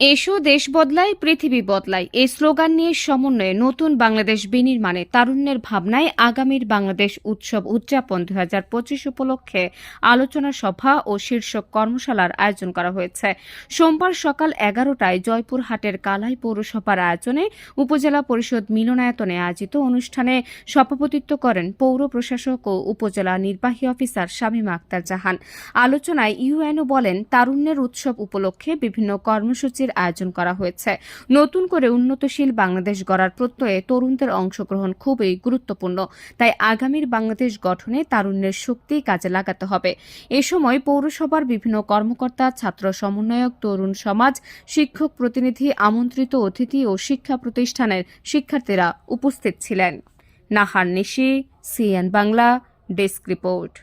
এসো দেশ বদলায় পৃথিবী বদলায় এই স্লোগান নিয়ে সমন্বয়ে নতুন বাংলাদেশ বিনির্মাণে তারুণ্যের ভাবনায় আগামীর বাংলাদেশ উৎসব উদযাপন দুই হাজার পঁচিশ উপলক্ষে আলোচনা সভা ও শীর্ষক কর্মশালার আয়োজন করা হয়েছে। সোমবার সকাল এগারোটায় জয়পুরহাটের কালাই পৌরসভার আয়োজনে উপজেলা পরিষদ মিলনায়তনে আয়োজিত অনুষ্ঠানে সভাপতিত্ব করেন পৌর প্রশাসক ও উপজেলা নির্বাহী অফিসার শামীম আক্তার জাহান। আলোচনায় ইউএনও বলেন, তারুণ্যের উৎসব উপলক্ষে বিভিন্ন কর্মসূচির আয়োজন করা হয়েছে। নতুন করে উন্নতশীল বাংলাদেশ গড়ার প্রত্যয়ে তরুণদের অংশগ্রহণ খুবই গুরুত্বপূর্ণ। তাই আগামীর বাংলাদেশ গঠনে তারুণ্যের শক্তি কাজে লাগাতে হবে। এ সময় পৌরসভার বিভিন্ন কর্মকর্তা, ছাত্র সমন্বয়ক, তরুণ সমাজ, শিক্ষক প্রতিনিধি, আমন্ত্রিত অতিথি ও শিক্ষা প্রতিষ্ঠানের শিক্ষার্থীরা উপস্থিত ছিলেন। Nahar Nishi, CN Bangla, desk report.